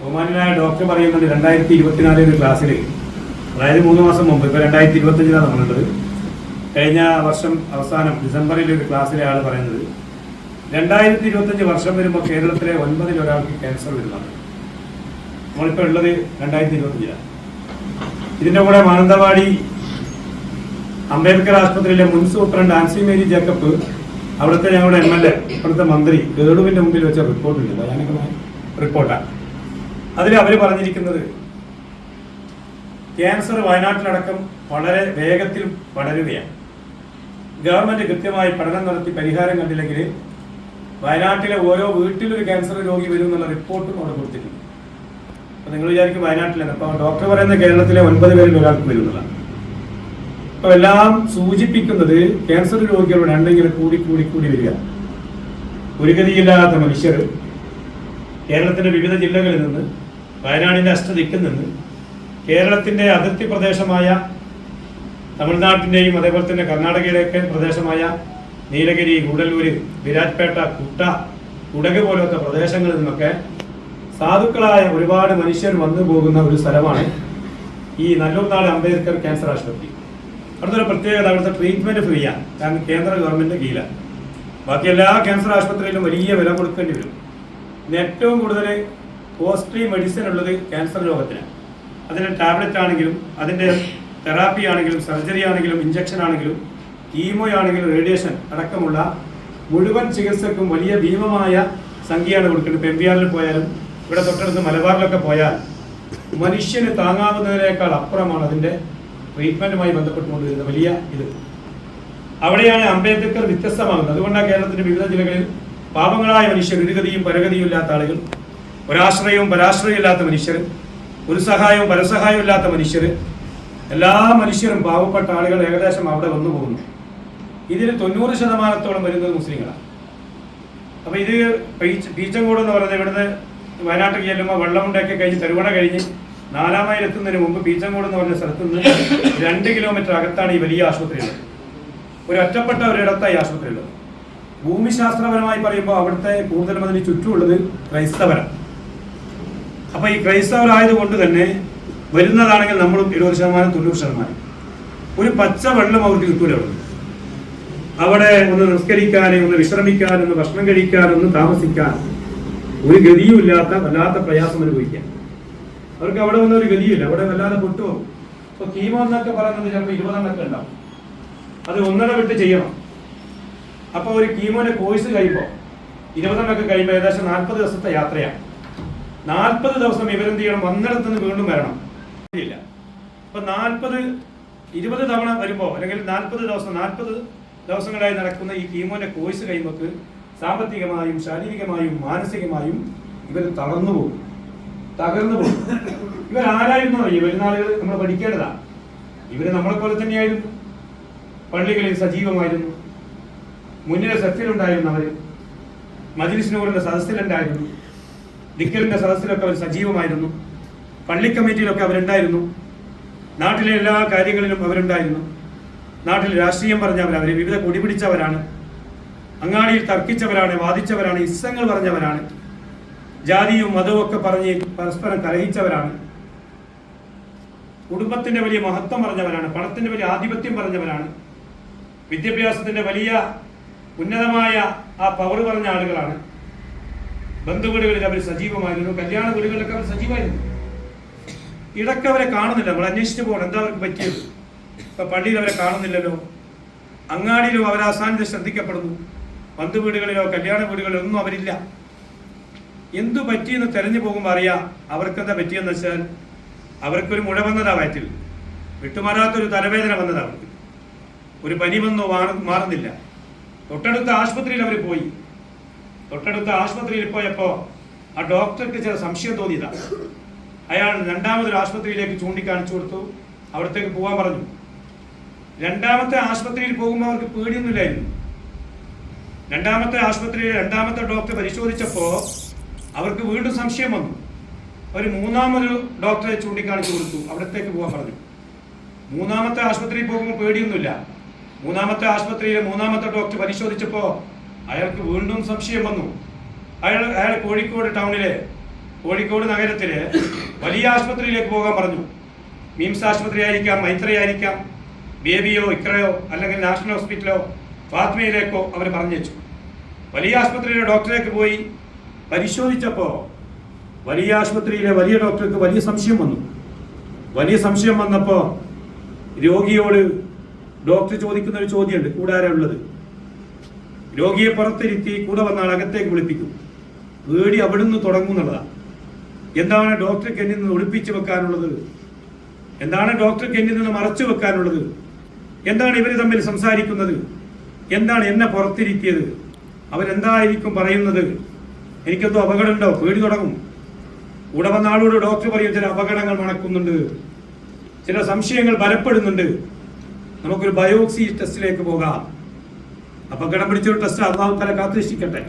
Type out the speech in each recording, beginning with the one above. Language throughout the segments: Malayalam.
ബഹുമാനായ ഡോക്ടർ പറയുന്നുണ്ട് രണ്ടായിരത്തി ഇരുപത്തിനാല് ഒരു ക്ലാസ്സിൽ അതായത് മൂന്ന് മാസം മുമ്പ് ഇപ്പൊ രണ്ടായിരത്തി ഇരുപത്തഞ്ചിലാണ് നമ്മളുള്ളത് കഴിഞ്ഞ വർഷം അവസാനം ഡിസംബറിൽ ഒരു ക്ലാസ്സിലെ ആൾ പറയുന്നത് രണ്ടായിരത്തി ഇരുപത്തഞ്ച് വർഷം വരുമ്പോൾ കേരളത്തിലെ ഒൻപതിൽ ഒരാൾക്ക് ക്യാൻസർ വരുന്നതാണ്. നമ്മളിപ്പോൾ ഉള്ളത് രണ്ടായിരത്തി ഇരുപത്തഞ്ചിലാണ് ഇതിന്റെ കൂടെ മാനന്തവാടി അംബേദ്കർ ആശുപത്രിയിലെ മുൻ സൂപ്രണ്ട് ആൻസി മേരി ജേക്കബ് അവിടുത്തെ ഞങ്ങളുടെ എം എൽ എ ഇപ്പോഴത്തെ മന്ത്രി ഗേഡുവിന്റെ മുമ്പിൽ വെച്ച റിപ്പോർട്ടുണ്ട് ഭയാനകമായ റിപ്പോർട്ടാണ് അതിൽ അവർ പറഞ്ഞിരിക്കുന്നത് ക്യാൻസർ വയനാട്ടിലടക്കം വളരെ വേഗത്തിൽ വളരുകയാണ് ഗവൺമെന്റ് കൃത്യമായി പഠനം നടത്തി പരിഹാരം കണ്ടില്ലെങ്കിൽ വയനാട്ടിലെ ഓരോ വീട്ടിലൊരു ക്യാൻസർ രോഗി വരും എന്നുള്ള റിപ്പോർട്ടും അവിടെ കൊടുത്തിട്ടുണ്ട്. അപ്പൊ നിങ്ങൾ വിചാരിക്കും വയനാട്ടിലാണ്. അപ്പൊ ഡോക്ടർ പറയുന്ന കേരളത്തിലെ ഒൻപത് പേരിൽ ഒരാൾക്ക് വരും എന്നുള്ളതാണ്. അപ്പൊ എല്ലാം സൂചിപ്പിക്കുന്നത് ക്യാൻസർ രോഗികളുടെ എണ്ണം ഇങ്ങനെ കൂടി കൂടി കൂടി വരിക. ഒരു ഗതിയില്ലാത്ത മനുഷ്യർ കേരളത്തിന്റെ വിവിധ ജില്ലകളിൽ നിന്ന് വയനാടിന്റെ അഷ്ടദിക്കിൽ നിന്ന് കേരളത്തിന്റെ അതിർത്തി പ്രദേശമായ തമിഴ്നാട്ടിന്റെയും അതേപോലെ തന്നെ കർണാടകയുടെയൊക്കെ പ്രദേശമായ നീലഗിരി ഗൂഡല്ലൂര് വിരാജ്പേട്ട കുട്ട കുടക് പോലത്തെ പ്രദേശങ്ങളിൽ നിന്നൊക്കെ സാധുക്കളായ ഒരുപാട് മനുഷ്യർ വന്നു പോകുന്ന ഒരു സ്ഥലമാണ് ഈ നല്ലൂർനാട് അംബേദ്കർ ക്യാൻസർ ആശുപത്രി. അവിടുത്തെ പ്രത്യേകത അവിടുത്തെ ട്രീറ്റ്മെന്റ് ഫ്രീ ആണ് കാരണം കേന്ദ്ര ഗവൺമെന്റ് കീഴിലാണ് ബാക്കി എല്ലാ ക്യാൻസർ ആശുപത്രിയിലും വലിയ വില കൊടുക്കേണ്ടി വരും. ഏറ്റവും കൂടുതൽ കോസ്റ്റ്ലി മെഡിസിൻ ഉള്ളത് ക്യാൻസർ രോഗത്തിനാണ് അതിന്റെ ടാബ്ലറ്റ് ആണെങ്കിലും അതിന്റെ തെറാപ്പി ആണെങ്കിലും സർജറി ആണെങ്കിലും ഇഞ്ചക്ഷൻ ആണെങ്കിലും കീമോ ആണെങ്കിലും റേഡിയേഷൻ അടക്കമുള്ള മുഴുവൻ ചികിത്സക്കും വലിയ ഭീമമായ സംഖ്യയാണ് കൊടുക്കുന്നത് ഇപ്പം എം പി ആറിൽ പോയാലും ഇവിടെ തൊട്ടടുത്ത് മലബാറിലൊക്കെ പോയാൽ മനുഷ്യന് താങ്ങാവുന്നതിനേക്കാൾ അപ്പുറമാണ് അതിന്റെ ട്രീറ്റ്മെന്റുമായി ബന്ധപ്പെട്ടുകൊണ്ട് വലിയ ഇത്. അവിടെയാണ് അംബേദ്കർ വ്യത്യസ്തമാകുന്നത്. അതുകൊണ്ടാണ് കേരളത്തിന്റെ വിവിധ ജില്ലകളിൽ പാപങ്ങളായ മനുഷ്യർ ഇരുഗതിയും പരഗതിയും ഇല്ലാത്ത ആളുകൾ ഒരാശ്രയവും പരാശ്രയവും ഇല്ലാത്ത മനുഷ്യർ ഒരു സഹായവും പരസഹായവും ഇല്ലാത്ത മനുഷ്യർ എല്ലാ മനുഷ്യരും പാവപ്പെട്ട ആളുകൾ ഏകദേശം അവിടെ വന്നു പോകുന്നു. ഇതിൽ തൊണ്ണൂറ് ശതമാനത്തോളം വരുന്നത് മുസ്ലിങ്ങളാണ്. അപ്പൊ ഇത് പീച്ച- പീച്ചങ്കോട് എന്ന് പറയുന്നത് ഇവിടുന്ന് വയനാട്ടിൽ ചെല്ലുമ്പോൾ വെള്ളമുണ്ടൊക്കെ കഴിഞ്ഞ് തെരുവണ കഴിഞ്ഞ് നാലാം മൈൽ എത്തുന്നതിന് മുമ്പ് പീച്ചങ്കോട് എന്ന് പറഞ്ഞ സ്ഥലത്ത് നിന്ന് രണ്ട് കിലോമീറ്റർ അകത്താണ് ഈ വലിയ ആശുപത്രി ഉള്ളത്. ഒരു ഒറ്റപ്പെട്ട ഒരിടത്താണ് ഈ ആശുപത്രി ഉള്ളത്. ഭൂമിശാസ്ത്രപരമായി പറയുമ്പോൾ അവിടുത്തെ കൂടുതലും അതിന് ചുറ്റുമുള്ളത് ക്രൈസ്തവരാണ്. അപ്പൊ ഈ ക്രൈസ്തവരായതുകൊണ്ട് തന്നെ വരുന്നതാണെങ്കിൽ നമ്മളും എഴുപത് ശതമാനം തൊണ്ണൂറ് ശതമാനം. ഒരു പച്ച വെള്ളം അവർക്ക് കിട്ടൂല അവിടെ. അവിടെ ഒന്ന് നിസ്കരിക്കാനും ഒന്ന് വിശ്രമിക്കാനും ഒന്ന് ഭക്ഷണം കഴിക്കാനും ഒന്ന് താമസിക്കാൻ ഒരു ഗതിയും ഇല്ലാത്ത വല്ലാത്ത പ്രയാസം അനുഭവിക്കാൻ അവർക്ക് അവിടെ വന്ന ഒരു ഗതിയില്ല. അവിടെ വല്ലാതെ പൊട്ടുപോകും. ഇപ്പൊ കീമോ എന്നൊക്കെ പറയുന്നത് ചിലപ്പോൾ ഇരുപതെണ്ണൊക്കെ ഉണ്ടാവും. അത് ഒന്നര വിട്ട് ചെയ്യണം. അപ്പൊ ഒരു കീമോന്റെ കോഴ്സ് കഴിയുമ്പോൾ ഇരുപതെണ്ണൊക്കെ കഴിയുമ്പോൾ ഏകദേശം നാൽപ്പത് ദിവസത്തെ യാത്രയാണ്. നാൽപ്പത് ദിവസം ഇവരെന്ത് ചെയ്യണം? വന്നിടത്ത് നിന്ന് വീണ്ടും വരണം. ഇല്ല. അപ്പൊ നാൽപ്പത് ഇരുപത് തവണ വരുമ്പോ അല്ലെങ്കിൽ നാൽപ്പത് ദിവസം നാൽപ്പത് ദിവസങ്ങളായി നടക്കുന്ന ഈ കീമോന്റെ കോഴ്സ് കഴിയുമ്പോൾ സാമ്പത്തികമായും ശാരീരികമായും മാനസികമായും ഇവർ തളർന്നു പോകും. തകർന്നു പോകും. ഈ വരുന്ന ആളുകൾ നമ്മൾ പഠിക്കേണ്ടതാ. ഇവർ നമ്മളെ പോലെ തന്നെയായിരുന്നു. പള്ളികളിൽ സജീവമായിരുന്നു. മുന്നിലെ സത്യത്തിലുണ്ടായിരുന്നു അവർ മജിലിസിനോടുള്ള സദസ്സിലുണ്ടായിരുന്നു. ദിക്കറിന്റെ സദസ്സിലൊക്കെ അവർ സജീവമായിരുന്നു. പള്ളി കമ്മിറ്റിയിലൊക്കെ അവരുണ്ടായിരുന്നു. നാട്ടിലെ എല്ലാ കാര്യങ്ങളിലും അവരുണ്ടായിരുന്നു. നാട്ടിൽ രാഷ്ട്രീയം പറഞ്ഞവർ അവർ വിവിധ കൊടി പിടിച്ചവരാണ്. അങ്ങാടിയിൽ തർക്കിച്ചവരാണ് വാദിച്ചവരാണ് ഇസ്സങ്ങൾ പറഞ്ഞവരാണ്. ജാതിയും മതവും ഒക്കെ പറഞ്ഞ് പരസ്പരം കലഹിച്ചവരാണ്. കുടുംബത്തിന്റെ വലിയ മഹത്വം പറഞ്ഞവരാണ് പണത്തിന്റെ വലിയ ആധിപത്യം പറഞ്ഞവരാണ്. വിദ്യാഭ്യാസത്തിന്റെ വലിയ ഉന്നതമായ ആ പവർ പറഞ്ഞ ആളുകളാണ്. ബന്ധുവീടുകളിൽ അവർ സജീവമായിരുന്നു കല്യാണ വീടുകളിലൊക്കെ അവർ സജീവമായിരുന്നു. ഇടയ്ക്ക് അവരെ കാണുന്നില്ല നമ്മൾ അന്വേഷിച്ചു പോകണം എന്താ അവർക്ക് പറ്റിയത്? ഇപ്പൊ പള്ളിയിൽ അവരെ കാണുന്നില്ലല്ലോ. അങ്ങാടിയിലും അവർ അസാന്നിധ്യം ശ്രദ്ധിക്കപ്പെടുന്നു. ബന്ധുവീടുകളിലോ കല്യാണ വീടുകളിലോ ഒന്നും അവരില്ല. എന്തു പറ്റിയെന്ന് തെരഞ്ഞു പോകുമ്പോൾ അറിയാം അവർക്കെന്താ പറ്റിയെന്ന് വെച്ചാൽ അവർക്കൊരു മുഴ വന്നതാ വയറ്റിൽ. വിട്ടുമാറാത്തൊരു തലവേദന വന്നതാ അവർക്ക് ഒരു പനി വന്നോ മാറുന്നില്ല. തൊട്ടടുത്ത ആശുപത്രിയിൽ അവർ പോയി. തൊട്ടടുത്ത ആശുപത്രിയിൽ പോയപ്പോ ആ ഡോക്ടർക്ക് ചില സംശയം തോന്നിയതാ. അയാൾ രണ്ടാമതൊരു ആശുപത്രിയിലേക്ക് ചൂണ്ടിക്കാണിച്ചു കൊടുത്തു. അവിടത്തേക്ക് പോകാൻ പറഞ്ഞു. രണ്ടാമത്തെ ആശുപത്രിയിൽ പോകുമ്പോൾ അവർക്ക് പേടിയൊന്നുമില്ലായിരുന്നു. രണ്ടാമത്തെ ആശുപത്രിയിൽ രണ്ടാമത്തെ ഡോക്ടർ പരിശോധിച്ചപ്പോൾ അവർക്ക് വീണ്ടും സംശയം വന്നു. അവർ മൂന്നാമൊരു ഡോക്ടറെ ചൂണ്ടിക്കാണിച്ചു കൊടുത്തു. അവിടത്തേക്ക് പോകാൻ പറഞ്ഞു. മൂന്നാമത്തെ ആശുപത്രിയിൽ പോകുമ്പോൾ പേടിയൊന്നുമില്ല. മൂന്നാമത്തെ ആശുപത്രിയിലെ മൂന്നാമത്തെ ഡോക്ടർ പരിശോധിച്ചപ്പോൾ അയാൾക്ക് വീണ്ടും സംശയം വന്നു. അയാൾ അയാൾ കോഴിക്കോട് ടൗണിലെ കോഴിക്കോട് നഗരത്തിലെ വലിയ ആശുപത്രിയിലേക്ക് പോകാൻ പറഞ്ഞു. മിംസ് ആശുപത്രി ആയിരിക്കാം മൈത്രി ആയിരിക്കാം ബേബിയോ ഇക്രയോ അല്ലെങ്കിൽ നാഷണൽ ഹോസ്പിറ്റലോ ഫാത്മയിലേക്കോ അവർ പറഞ്ഞു വലിയ ആശുപത്രിയിലെ ഡോക്ടറേക്ക് പോയി പരിശോധിച്ചപ്പോൾ വലിയ ആശുപത്രിയിലെ വലിയ ഡോക്ടർക്ക് വലിയ സംശയം വന്നു. വലിയ സംശയം വന്നപ്പോൾ രോഗിയോട് ഡോക്ടർ ചോദിക്കുന്ന ഒരു ചോദ്യമുണ്ട്. കൂടാരാ ഉള്ളത്? രോഗിയെ പുറത്തിരുത്തി കൂടെ വന്ന ആൾ അകത്തേക്ക് വിളിപ്പിക്കും. പേടി അവിടുന്ന് തുടങ്ങും എന്നുള്ളതാണ് എന്താണ് ഡോക്ടർക്ക് എന്നിൽ നിന്ന് ഒളിപ്പിച്ചു വെക്കാനുള്ളത്? എന്താണ് ഡോക്ടർക്ക് എന്നിൽ നിന്ന് മറച്ചു വെക്കാനുള്ളത്? എന്താണ് ഇവർ തമ്മിൽ സംസാരിക്കുന്നത്? എന്താണ് എന്നെ പുറത്തിരുത്തിയത്? അവരെന്തായിരിക്കും പറയുന്നത്? എനിക്കെന്തോ അപകടമുണ്ടോ? പേടി തുടങ്ങും. കൂടെ വന്ന ആളോട് ഡോക്ടർ പറയും ചില അപകടങ്ങൾ മണക്കുന്നുണ്ട് ചില സംശയങ്ങൾ ബലപ്പെടുന്നുണ്ട്. നമുക്കൊരു ബയോക്സി ടെസ്റ്റിലേക്ക് പോകാം. അപകടം പിടിച്ചൊരു ടെസ്റ്റ് അള്ളാഹു തല കാത്തുരക്ഷിക്കട്ടെ.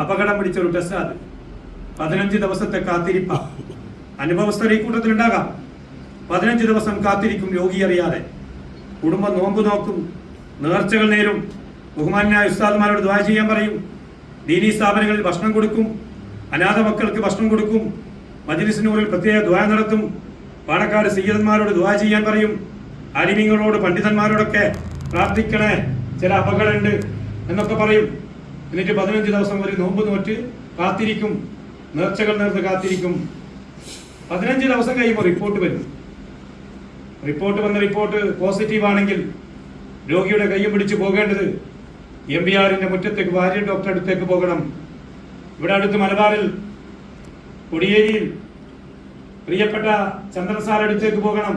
അപകടം പിടിച്ചൊരു ടെസ്റ്റ് അത്. പതിനഞ്ച് ദിവസത്തെ കാത്തിരിപ്പ. അനുഭവസ്ഥർ ഈ കൂട്ടത്തിൽ ഉണ്ടാകാം പതിനഞ്ച് ദിവസം കാത്തിരിക്കും രോഗി അറിയാതെ. കുടുംബം നോമ്പ് നോക്കും. നേർച്ചകൾ നേരും. ബഹുമാനായ ഉസ്താദ്മാരോട് ദ്വാ ചെയ്യാൻ പറയും. ദീനീ സ്ഥാപനങ്ങളിൽ ഭക്ഷണം കൊടുക്കും. അനാഥ മക്കൾക്ക് ഭക്ഷണം കൊടുക്കും. മജ്ലിസിനൂറിൽ പ്രത്യേക ദ്വാ നടത്തും. പാണക്കാട് സീയതന്മാരോട് ദ്വാ ചെയ്യാൻ പറയും. അരിമിങ്ങളോട് പണ്ഡിതന്മാരോടൊക്കെ പ്രാർത്ഥിക്കണേ. ചില അപകടമുണ്ട് എന്നൊക്കെ പറയും. എന്നിട്ട് പതിനഞ്ച് ദിവസം ഒരു നോമ്പ് നോറ്റ് കാത്തിരിക്കും. നേർച്ചകൾ നേർന്ന് കാത്തിരിക്കും. പതിനഞ്ച് ദിവസം കഴിയുമ്പോൾ റിപ്പോർട്ട് വരും. റിപ്പോർട്ട് വന്ന റിപ്പോർട്ട് പോസിറ്റീവ് ആണെങ്കിൽ രോഗിയുടെ കയ്യും പിടിച്ച് പോകേണ്ടത് എം ബി ആറിന്റെ മുറ്റത്തേക്ക് ഭാര്യ ഡോക്ടർ അടുത്തേക്ക് പോകണം. ഇവിടെ അടുത്ത് മലബാറിൽ കൊടിയേരിയിൽ പ്രിയപ്പെട്ട ചന്ദ്രൻ സാർ അടുത്തേക്ക് പോകണം.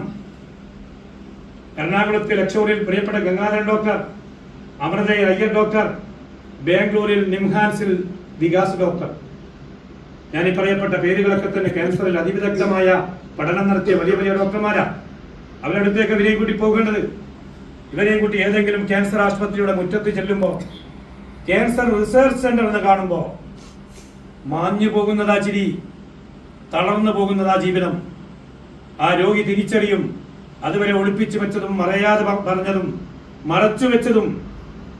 എറണാകുളത്ത് ലക്ഷൂറിൽ പ്രിയപ്പെട്ട ഗംഗാധരൻ ഡോക്ടർ അമൃതയിൽ അയ്യർ ഡോക്ടർ ബാംഗ്ലൂരിൽ നിംഹാൻസിൽ വികാസ് ഡോക്ടർ. ഞാൻ ഈ പറയപ്പെട്ട പേരുകളൊക്കെ തന്നെ ക്യാൻസറിൽ അതിവിദഗ്ധമായ പഠനം നടത്തിയ വലിയ വലിയ ഡോക്ടർമാരാ. അവരടുത്തേക്ക് ഇവരെയും കൂട്ടി പോകേണ്ടത് ഇവരെയും കൂട്ടി ഏതെങ്കിലും ക്യാൻസർ ആശുപത്രിയുടെ മുറ്റത്ത് ചെല്ലുമ്പോൾ ക്യാൻസർ റിസർച്ച് സെന്റർ എന്ന് കാണുമ്പോൾ മാഞ്ഞു പോകുന്നതാ ചിരി തളർന്നു പോകുന്നതാ ജീവിതം. ആ രോഗി തിരിച്ചറിയും അതുവരെ ഒളിപ്പിച്ചു വെച്ചതും മറയാതെ പറഞ്ഞതും മറച്ചു വെച്ചതും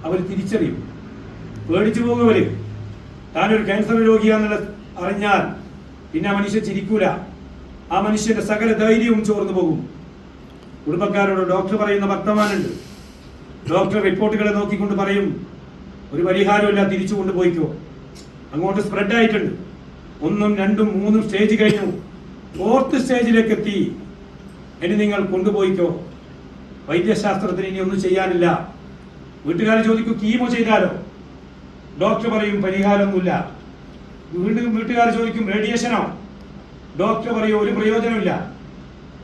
അവർ തിരിച്ചറിയും. പേടിച്ചു പോകും അവർ താനൊരു ക്യാൻസർ രോഗിയാണെന്ന് അറിഞ്ഞാൽ പിന്നെ ആ മനുഷ്യൻ ചിരിക്കൂല. ആ മനുഷ്യന്റെ സകല ധൈര്യവും ചോർന്നു പോകും. കുടുംബക്കാരോട് ഡോക്ടർ പറയുന്ന വർത്തമാനുണ്ട് ഡോക്ടർ റിപ്പോർട്ടുകളെ നോക്കിക്കൊണ്ട് പറയും ഒരു പരിഹാരമില്ല തിരിച്ചു കൊണ്ടുപോയിക്കോ. അങ്ങോട്ട് സ്പ്രെഡ് ആയിട്ടുണ്ട്. ഒന്നും രണ്ടും മൂന്നും സ്റ്റേജ് കഴിഞ്ഞു. ഫോർത്ത് സ്റ്റേജിലേക്ക് എത്തി. ഇനി നിങ്ങൾ കൊണ്ടുപോയിക്കോ. വൈദ്യശാസ്ത്രത്തിന് ഇനി ഒന്നും ചെയ്യാനില്ല. വീട്ടുകാർ ചോദിക്കും കീമോ ചെയ്താലോ? ഡോക്ടർ പറയും പരിഹാരമൊന്നുമില്ല. വീണ്ടും വീട്ടുകാർ ചോദിക്കും റേഡിയേഷനോ? ഡോക്ടർ പറയും ഒരു പ്രയോജനമില്ല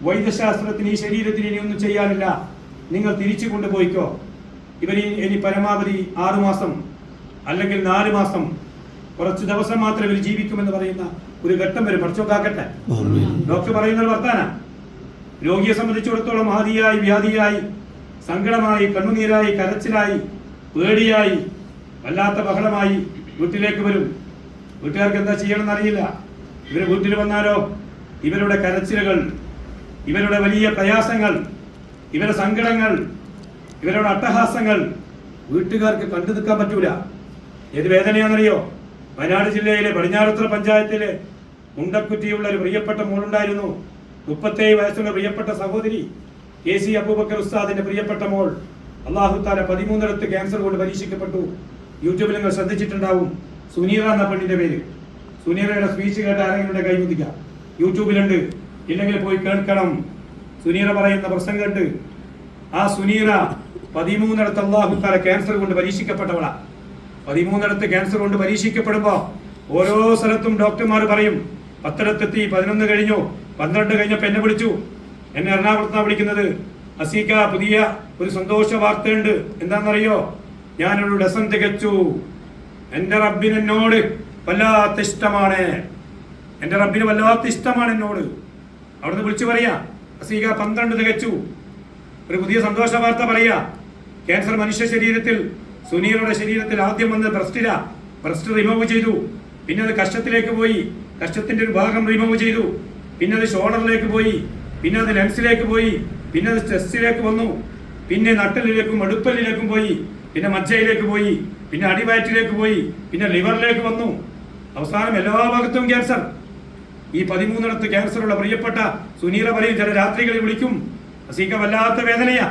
വൈദ്യശാസ്ത്രത്തിന് ഈ ശരീരത്തിന് ഇനി ഒന്നും ചെയ്യാനില്ല. നിങ്ങൾ തിരിച്ചു കൊണ്ടുപോയിക്കോ. ഇവർ ഇനി പരമാവധി ആറുമാസം അല്ലെങ്കിൽ നാല് മാസം കുറച്ച് ദിവസം മാത്രം ഇവർ ജീവിക്കുമെന്ന് പറയുന്ന ഒരു ഘട്ടം വരും പഠിച്ചോക്കാക്കട്ടെ. ഡോക്ടർ പറയുന്നത് വർത്താന. രോഗിയെ സംബന്ധിച്ചിടത്തോളം ആദിയായി വ്യാധിയായി സങ്കടമായി കണ്ണുനീരായി കരച്ചിലായി പേടിയായി വല്ലാത്ത ബഹളമായി വീട്ടിലേക്ക് വരും. വീട്ടുകാർക്ക് എന്താ ചെയ്യണമെന്ന് അറിയില്ല ഇവർ വീട്ടിൽ വന്നാലോ? ഇവരുടെ കരച്ചിലുകൾ ഇവരുടെ വലിയ പ്രയാസങ്ങൾ ഇവരുടെ സങ്കടങ്ങൾ ഇവരുടെ അട്ടഹാസങ്ങൾ വീട്ടുകാർക്ക് കണ്ടു നിൽക്കാൻ പറ്റൂല. ഏത് വേദനയാണെന്നറിയോ? വയനാട് ജില്ലയിലെ പടിഞ്ഞാറത്തറ പഞ്ചായത്തിലെ മുണ്ടക്കുറ്റിയുള്ള ഒരു പ്രിയപ്പെട്ട മോളുണ്ടായിരുന്നു. മുപ്പത്തേഴ് വയസ്സുള്ള പ്രിയപ്പെട്ട സഹോദരി. കെ സി അബൂബക്കർ ഉസ്താദിന്റെ പ്രിയപ്പെട്ട മോൾ. അള്ളാഹു താല പതിമൂന്നിടത്ത് ക്യാൻസർ കൊണ്ട് പരീക്ഷിക്കപ്പെട്ടു. യൂട്യൂബിൽ നിങ്ങൾ ശ്രദ്ധിച്ചിട്ടുണ്ടാവും. സുനീറ എന്ന പെണ്ണിന്റെ പേര്. സുനീറയുടെ സ്പീച്ച് കേട്ട് ആരെങ്കിലും കൈമുതിക്കാം യൂട്യൂബിലുണ്ട്. ഇല്ലെങ്കിൽ പോയി കേൾക്കണം. സുനീറ പറയുന്ന പ്രശ്നം കേട്ട്. ആ സുനീറ പതിമൂന്നിടത്ത് അള്ളാഹു താല ക്യാൻസർ കൊണ്ട് പരീക്ഷിക്കപ്പെട്ടവളാ. പതിമൂന്നിടത്ത് ക്യാൻസർ കൊണ്ട് പരീക്ഷിക്കപ്പെടുമ്പോ ഓരോ സ്ഥലത്തും ഡോക്ടർമാർ പറയും പത്തിടത്തെത്തി പതിനൊന്ന് കഴിഞ്ഞു പന്ത്രണ്ട് കഴിഞ്ഞപ്പോ എന്നെ വിളിച്ചു. എന്നെ എറണാകുളത്താണ് വിളിക്കുന്നത്. അസീക്ക പുതിയ ഒരു സന്തോഷ വാർത്തയുണ്ട്. എന്താണെന്നറിയോ? ഞാനൊരു ഡസം തികച്ചു. എന്റെ റബ്ബിന് എന്നോട് വല്ലാത്ത ഇഷ്ടമാണ്. എന്റെ റബ്ബിന് വല്ലാത്ത ഇഷ്ടമാണ് എന്നോട്. അവിടുന്ന് വിളിച്ചു പറയാ അസീക പന്ത്രണ്ട് തികച്ചു. ഒരു പുതിയ സന്തോഷ വാർത്ത പറയാ. ക്യാൻസർ മനുഷ്യ ശരീരത്തിൽ സുനീറുടെ ശരീരത്തിൽ ആദ്യം വന്ന് ബ്രസ്റ്റില ബ്രസ്റ്റ് റിമൂവ് ചെയ്തു. പിന്നെ അത് കഷ്ടത്തിലേക്ക് പോയി. കഷ്ടത്തിന്റെ ഒരു ഭാഗം റിമൂവ് ചെയ്തു. പിന്നെ അത് ഷോൾഡറിലേക്ക് പോയി. പിന്നെ അത് ലെൻസിലേക്ക് പോയി പിന്നെ അത് ചെസ്റ്റിലേക്ക് വന്നു പിന്നെ നട്ടലിലേക്കും അടുപ്പലിലേക്കും പോയി പിന്നെ മജ്ജയിലേക്ക് പോയി പിന്നെ അടിവയറ്റിലേക്ക് പോയി പിന്നെ ലിവറിലേക്ക് വന്നു. അവസാനം എല്ലാ ഭാഗത്തും ക്യാൻസർ. ഈ പതിമൂന്നിടത്ത് ക്യാൻസറുള്ള പ്രിയപ്പെട്ട സുനീറ പറയും ചില രാത്രികളിൽ വിളിക്കും. അസീക്ക വല്ലാത്ത വേദനയാ.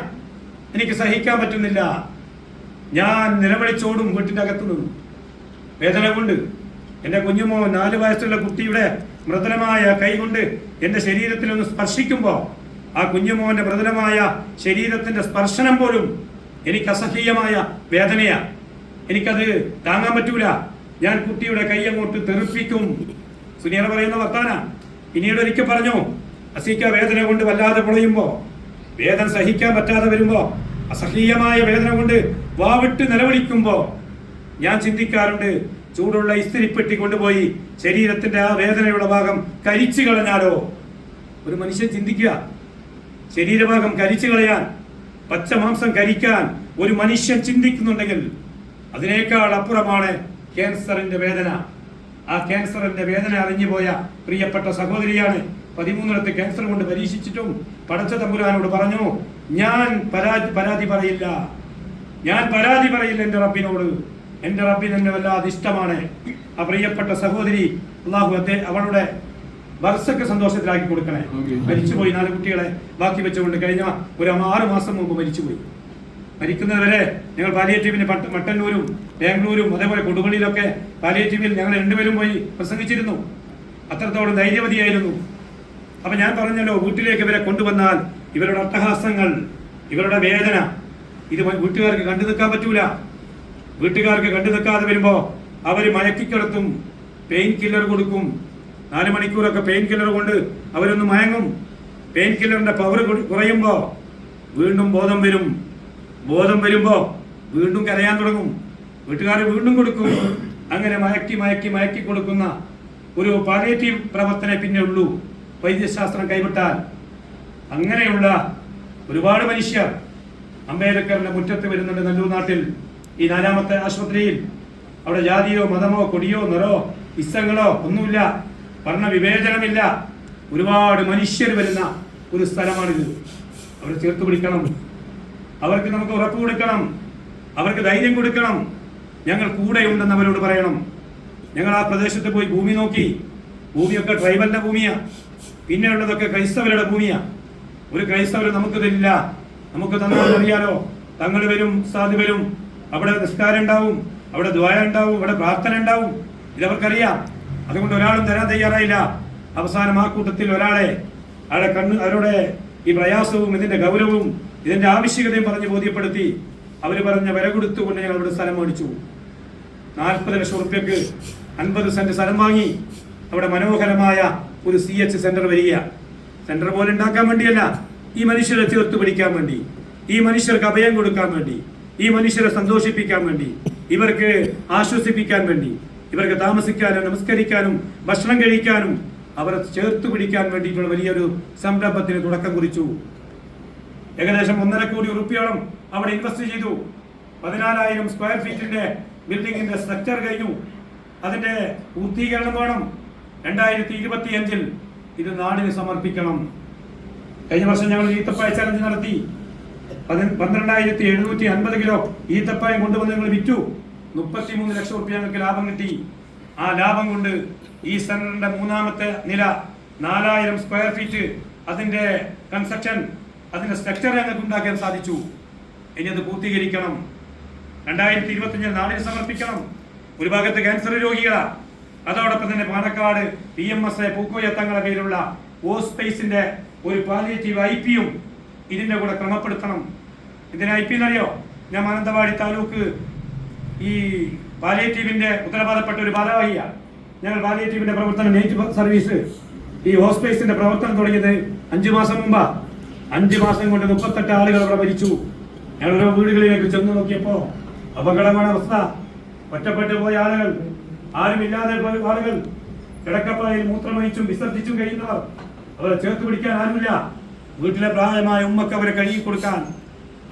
എനിക്ക് സഹിക്കാൻ പറ്റുന്നില്ല. ഞാൻ നിലവിളിച്ചോടും വീട്ടിന്റെ അകത്തു നിന്നു. വേദന കൊണ്ട് എന്റെ കുഞ്ഞുമോ നാല് വയസ്സുള്ള കുട്ടിയുടെ മൃദുലമായ കൈകൊണ്ട് എന്റെ ശരീരത്തിൽ ഒന്ന് സ്പർശിക്കുമ്പോൾ ആ കുഞ്ഞുമോന്റെ മൃദുലമായ ശരീരത്തിന്റെ സ്പർശനം പോലും എനിക്ക് അസഹ്യമായ വേദനയാ. എനിക്കത് താങ്ങാൻ പറ്റൂല. ഞാൻ കുട്ടിയുടെ കൈ അങ്ങോട്ട് തെറിപ്പിക്കും. സുനിയറ പറയുന്ന വർത്താന. പിന്നീട് ഒരിക്കൽ പറഞ്ഞു അസീക്ക വേദന കൊണ്ട് വല്ലാതെ പൊളയുമ്പോ വേദന സഹിക്കാൻ പറ്റാതെ വരുമ്പോ അസഹ്യമായ വേദന കൊണ്ട് വാവിട്ട് നിലവിളിക്കുമ്പോൾ ഞാൻ ചിന്തിക്കാറുണ്ട് ചൂടുള്ള ഇസ്തിരിപ്പെട്ടി കൊണ്ടുപോയി ശരീരത്തിന്റെ ആ വേദനയുള്ള ഭാഗം കരിച്ചു കളഞ്ഞാലോ? ഒരു മനുഷ്യൻ ചിന്തിക്കുക ശരീരഭാഗം കരിച്ചു കളയാൻ പച്ചമാംസം കരിക്കാൻ ഒരു മനുഷ്യൻ ചിന്തിക്കുന്നുണ്ടെങ്കിൽ അതിനേക്കാൾ അപ്പുറമാണ് ക്യാൻസറിന്റെ വേദന. ആ ക്യാൻസറിന്റെ വേദന അറിഞ്ഞുപോയ പ്രിയപ്പെട്ട സഹോദരിയാണ് പതിമൂന്നിടത്ത് ക്യാൻസർ കൊണ്ട് പരീക്ഷിച്ചിട്ടും പടച്ച തമ്പുരാനോട് പറഞ്ഞു ഞാൻ പരാതി പരാതി പറയില്ല. ഞാൻ പരാതി പറയില്ല എന്റെ റബ്ബിനോട്. എന്റെ റബ്ബി എന്നെ വല്ലാതെ ഇഷ്ടമാണ്. ആ പ്രിയപ്പെട്ട സഹോദരി അള്ളാഹു അദ്ദേഹം അവളുടെ വർഷക്ക് സന്തോഷത്തിലാക്കി കൊടുക്കണേ. മരിച്ചുപോയി നാല് കുട്ടികളെ ബാക്കി വെച്ചുകൊണ്ട് കഴിഞ്ഞ ഒരു ആറ് മാസം മുമ്പ് മരിച്ചുപോയി. മരിക്കുന്നതുവരെ ഞങ്ങൾ പാലിയേറ്റീവിന് പട്ട മട്ടന്നൂരും ബാംഗ്ലൂരും അതേപോലെ കൊടുപള്ളിയിലൊക്കെ പാലിയേറ്റീവിൽ ഞങ്ങൾ രണ്ടുപേരും പോയി പ്രസംഗിച്ചിരുന്നു. അത്രത്തോളം ധൈര്യവതിയായിരുന്നു അപ്പൊ ഞാൻ പറഞ്ഞല്ലോ വീട്ടിലേക്ക് ഇവരെ കൊണ്ടുവന്നാൽ ഇവരുടെ അട്ടഹാസങ്ങൾ ഇവരുടെ വേദന ഇത് വീട്ടുകാർക്ക് കണ്ടു നിൽക്കാൻ പറ്റൂല. വീട്ടുകാർക്ക് കണ്ടു നിൽക്കാതെ വരുമ്പോ അവർ മയക്കിക്കിടത്തും പെയിൻ കില്ലർ കൊടുക്കും. നാല് മണിക്കൂറൊക്കെ പെയിൻ കില്ലർ കൊണ്ട് അവരൊന്ന് മയങ്ങും. പെയിൻ കില്ലറിന്റെ പവർ കുറയുമ്പോൾ വീണ്ടും ബോധം വരും. ബോധം വരുമ്പോൾ വീണ്ടും കരയാൻ തുടങ്ങും. വീട്ടുകാർ വീണ്ടും കൊടുക്കും. അങ്ങനെ മയക്കി മയക്കി മയക്കി കൊടുക്കുന്ന ഒരു പാലിയേറ്റീവ് പ്രവർത്തനം പിന്നെ ഉള്ളൂ. വൈദ്യശാസ്ത്രം കൈവിട്ടാൽ. അങ്ങനെയുള്ള ഒരുപാട് മനുഷ്യർ അംബേദ്കറിന്റെ മുറ്റത്ത് വരുന്നുണ്ട് നല്ലൂർ നാട്ടിൽ. ഈ നാലാമത്തെ ആശുപത്രിയിൽ അവിടെ ജാതിയോ മതമോ കൊടിയോ നിറോ ഇസ്സങ്ങളോ ഒന്നുമില്ല. വർണവിവേചനമില്ല. ഒരുപാട് മനുഷ്യർ വരുന്ന ഒരു സ്ഥലമാണിത്. അവരെ ചേർത്ത് പിടിക്കണം. അവർക്ക് നമുക്ക് ഉറപ്പ് കൊടുക്കണം. അവർക്ക് ധൈര്യം കൊടുക്കണം. ഞങ്ങൾ കൂടെയുണ്ടെന്ന് അവരോട് പറയണം. ഞങ്ങൾ ആ പ്രദേശത്ത് പോയി ഭൂമി നോക്കി. ഭൂമിയൊക്കെ ട്രൈബലിന്റെ ഭൂമിയാ. പിന്നെയുള്ളതൊക്കെ ക്രൈസ്തവരുടെ ഭൂമിയാ. ഒരു ക്രൈസ്തവർ നമുക്ക് തരില്ല നമുക്ക് തന്നാൽ അറിയാലോ. തങ്ങൾ വരും സാധു വരും. അവിടെ നിസ്കാരം ഉണ്ടാവും അവിടെ ദ്വാര ഉണ്ടാവും അവിടെ പ്രാർത്ഥന ഉണ്ടാവും ഇതവർക്കറിയാം. അതുകൊണ്ട് ഒരാളും തരാൻ തയ്യാറായില്ല. അവസാനം ആ കൂട്ടത്തിൽ ഒരാളെ അവിടെ കണ്ണ് അവരുടെ ഈ പ്രയാസവും ഇതിന്റെ ഗൗരവവും ഇതിന്റെ ആവശ്യകതയും പറഞ്ഞ് ബോധ്യപ്പെടുത്തി അവർ പറഞ്ഞ വില കൊടുത്തുകൊണ്ട് ഞങ്ങൾ അവിടെ സ്ഥലം മേടിച്ചു. നാൽപ്പത് ലക്ഷം റുപ്യക്ക് അൻപത് സെന്റ് സ്ഥലം വാങ്ങി. അവിടെ മനോഹരമായ ഒരു സി എച്ച് സെന്റർ വരിക സെന്റർ പോലെ ഉണ്ടാക്കാൻ വേണ്ടിയല്ല ഈ മനുഷ്യരെ തീർത്തു പിടിക്കാൻ വേണ്ടി ഈ മനുഷ്യർക്ക് അഭയം കൊടുക്കാൻ വേണ്ടി. ഈ മനുഷ്യരെ സന്തോഷിപ്പിക്കാൻ വേണ്ടി ഇവർക്ക് ആശ്വസിപ്പിക്കാൻ വേണ്ടി ഇവർക്ക് താമസിക്കാനും നമസ്കരിക്കാനും ഭക്ഷണം കഴിക്കാനും അവരെ ചേർത്ത് പിടിക്കാൻ വേണ്ടിയിട്ടുള്ള വലിയൊരു സംരംഭത്തിന് തുടക്കം കുറിച്ചു. ഏകദേശം ഒന്നര കോടി ഉറുപ്പിയോളം അവിടെ ഇൻവെസ്റ്റ് ചെയ്തു. പതിനാലായിരം സ്ക്വയർ ഫീറ്റിന്റെ ബിൽഡിംഗിന്റെ സ്ട്രക്ചർ കഴിഞ്ഞു. അതിന്റെ പൂർത്തീകരണം വേണം. രണ്ടായിരത്തി ഇരുപത്തി അഞ്ചിൽ ഇത് നാടിന് സമർപ്പിക്കണം. കഴിഞ്ഞ വർഷം ഞങ്ങൾ ഈത്തപ്പായ ചലഞ്ച് നടത്തി. പതി- പന്ത്രണ്ടായിരത്തി എഴുന്നൂറ്റി അൻപത് കിലോ ഈത്തപ്പായം കൊണ്ടുവന്ന് നിങ്ങൾ വിറ്റു. മുപ്പത്തിമൂന്ന് ലക്ഷം റുപ്യ ഞങ്ങൾക്ക് ലാഭം കിട്ടി. ആ ലാഭം കൊണ്ട് ഈ സെന്ററിന്റെ മൂന്നാമത്തെ നില നാലായിരം സ്ക്വയർ ഫീറ്റ് അതിന്റെ കൺസ്ട്രക്ഷൻ അതിന്റെ സ്ട്രക്ചർ ഞങ്ങൾക്ക് ഉണ്ടാക്കാൻ സാധിച്ചു. ഇനി അത് പൂർത്തീകരിക്കണം. രണ്ടായിരത്തി ഇരുപത്തിയഞ്ചിൽ നാടിന് സമർപ്പിക്കണം. ഒരു ഭാഗത്ത് ക്യാൻസർ രോഗികളാ. അതോടൊപ്പം തന്നെ Palakkad P M S A Pookoya തങ്ങളുടെ പേരിലുള്ള ഓസ്പേസിന്റെ ഒരു പാലിയേറ്റീവ് ഐ പിയും ഇതിന്റെ കൂടെ ക്രമപ്പെടുത്തണം. ഇതിന് ഐ പി എന്നറിയോ? ഞാൻ മാനന്തവാടി താലൂക്ക് ഈ പാലിയേറ്റീവിന്റെ ഉത്തരവാദപ്പെട്ട ഒരു ഭാരവാഹിയാണ് ഞങ്ങൾ പാലിയേറ്റീവിന്റെ പ്രവർത്തനം നെയ്റ്റ് സർവീസ് ഈ ഹോസ്പേസിന്റെ പ്രവർത്തനം തുടങ്ങിയത് അഞ്ചു മാസം മുമ്പാ. അഞ്ചു മാസം കൊണ്ട് മുപ്പത്തെട്ട് ആളുകൾ അവിടെ മരിച്ചു. ഞങ്ങൾ ഓരോ വീടുകളിലേക്ക് ചെന്ന് നോക്കിയപ്പോൾ അപകടമാണ് അവസ്ഥ. ഒറ്റപ്പെട്ടു പോയ ആളുകൾ ആരുമില്ലാതെ പോയ ആളുകൾ കിടക്കപ്പായിൽ മൂത്രമൊഴിച്ചും വിസർജിച്ചും കഴിയുന്നവർ. അവരെ ചേർത്ത് പിടിക്കാൻ ആരുമില്ല. വീട്ടിലെ പ്രായമായ ഉമ്മക്ക് അവരെ കഴുകി കൊടുക്കാൻ